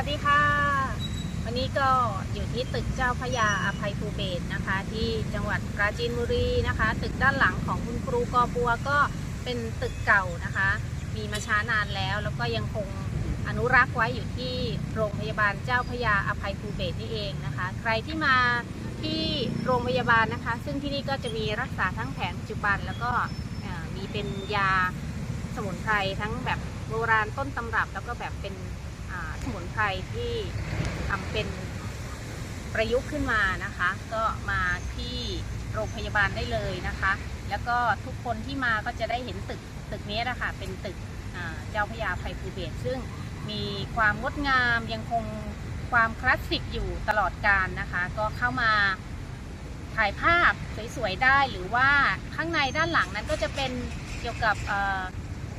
วัสดีค่ะ วันนี้ก็อยู่ที่ตึกเจ้าพยาอภัยภูเบศนะคะ ที่จังหวัดปราจีนบุรีนะคะ ตึกด้านหลังของคุณครูกอบัวก็เป็นตึกเก่านะคะ มีมาช้านานแล้ว แล้วก็ยังคงอนุรักษ์ไว้อยู่ที่โรงพยาบาลเจ้าพยาอภัยภูเบศนี่เองนะคะ ใครที่มาที่โรงพยาบาลนะคะ ซึ่งที่นี่ก็จะมีรักษาทั้งแผนปัจจุบัน แล้วก็มีเป็นยาสมุนไพรทั้งแบบโบราณต้นตำรับ แล้วก็แบบเป็น มุนไพรที่ทำเป็นประยุกต์ขึ้นมานะคะ ก็มาที่โรงพยาบาลได้เลยนะคะ แล้วก็ทุกคนที่มาก็จะได้เห็นตึกตึกนี้นะคะเป็นตึกเจ้าพยาภัยภูเบศซึ่งมีความงดงามยังคงความคลาสสิกอยู่ตลอดกาลนะคะ ก็เข้ามาถ่ายภาพสวยๆได้หรือว่าข้างในด้านหลังนั้นก็จะเป็นเกี่ยวกับ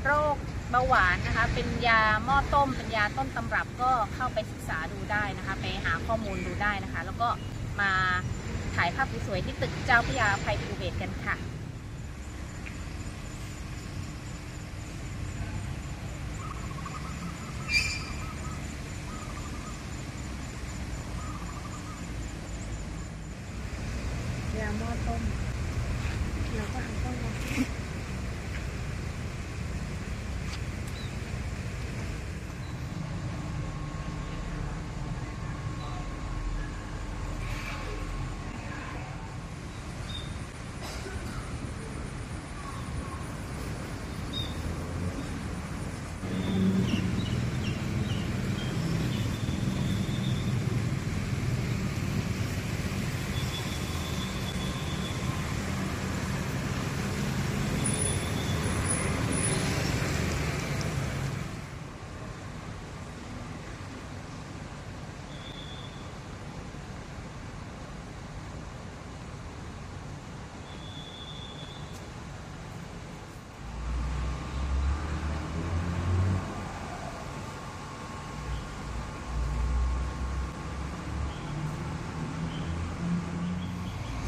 โรค เบาหวานนะคะ เป็นยาหม้อต้ม เป็นยาต้นตำรับก็เข้าไปศึกษาดูได้นะคะ ไปหาข้อมูลดูได้นะคะ แล้วก็มาถ่ายภาพสวยๆที่ตึกเจ้าพยาภัยภูเบศกันค่ะยาหม้อต้ม แล้วก็ทำต้มมา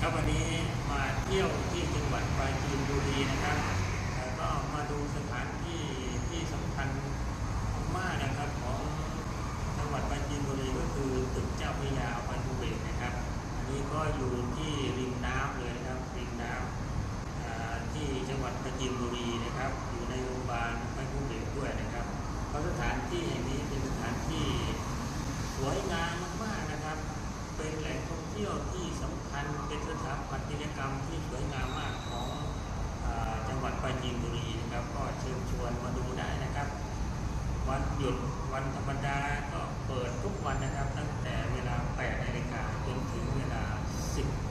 ครับวันนี้มาเที่ยวที่จังหวัดปราจีนบุรีนะครับแล้วก็มาดูสถานที่ที่สำคัญมากนะครับของจังหวัดปราจีนบุรีก็คือตึกเจ้าพระยาอภัยภูเบศนะครับ อันนี้ก็อยู่ที่ริมน้ำเลยนะครับริมน้ำที่จังหวัดปราจีนบุรีนะครับอยู่ ที่ยวที่สำคัญเป็นสถาปัตยกรรมที่สวยงามมากของอจังหวัดปราจีนบุรีนะครับ ก็เชิญชวนมาดูได้นะครับ วันหยุดวันธรรมดาก็เปิดทุกวันนะครับ ตั้งแต่เวลา 8 นาฬิกาจนถึงเวลา 10